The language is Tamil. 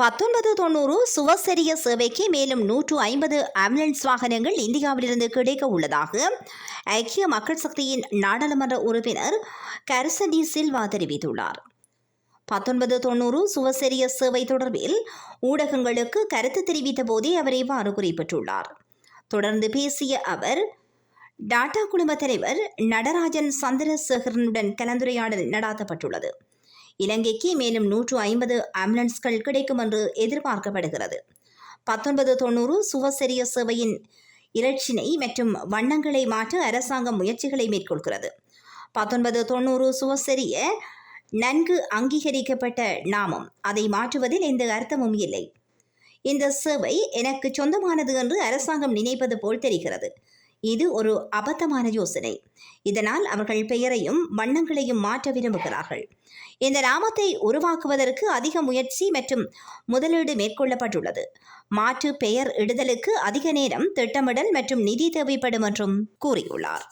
பத்தொன்பது தொண்ணூறு சுவசரிய சேவைக்கு மேலும் நூற்று ஐம்பது ஆம்புலன்ஸ் வாகனங்கள் இந்தியாவிலிருந்து கிடைக்க உள்ளதாக ஐக்கிய மக்கள் சக்தியின் நாடாளுமன்ற உறுப்பினர் கரிசனி சில்வா தெரிவித்துள்ளார். பத்தொன்பது தொண்ணூறு சுவசரிய சேவை தொடர்பில் ஊடகங்களுக்கு கருத்து தெரிவித்த போதே அவர் இவ்வாறு குறிப்பிட்டுள்ளார். தொடர்ந்து பேசிய அவர் டாடா குழும தலைவர் நடராஜன் சந்திரசேகரனுடன் கலந்துரையாடல் நடாத்தப்பட்டுள்ளது. இலங்கைக்கு மேலும் நூற்று ஐம்பது ஆம்புலன்ஸ்கள் கிடைக்கும் என்று எதிர்பார்க்கப்படுகிறது. பத்தொன்பது தொண்ணூறு சுவசரிய சேவையின் இலட்சினை மற்றும் வண்ணங்களை மாற்ற அரசாங்கம் முயற்சிகளை மேற்கொள்கிறது. பத்தொன்பது தொண்ணூறு சுவசரிய நன்கு அங்கீகரிக்கப்பட்ட நாமம். அதை மாற்றுவதில் எந்த அர்த்தமும் இல்லை. இந்த சேவை எனக்கு சொந்தமானது என்று அரசாங்கம் நினைப்பது போல் தெரிகிறது. இது ஒரு அபத்தமான யோசனை. இதனால் அவர்கள் பெயரையும் வண்ணங்களையும் மாற்ற விரும்புகிறார்கள். இந்த நாமத்தை உருவாக்குவதற்கு அதிக முயற்சி மற்றும் முதலீடு மேற்கொள்ளப்பட்டுள்ளது. மாற்று பெயர் இடுதலுக்கு அதிக நேரம் திட்டமிடல் மற்றும் நிதி தேவைப்படும் என்றும் கூறியுள்ளார்.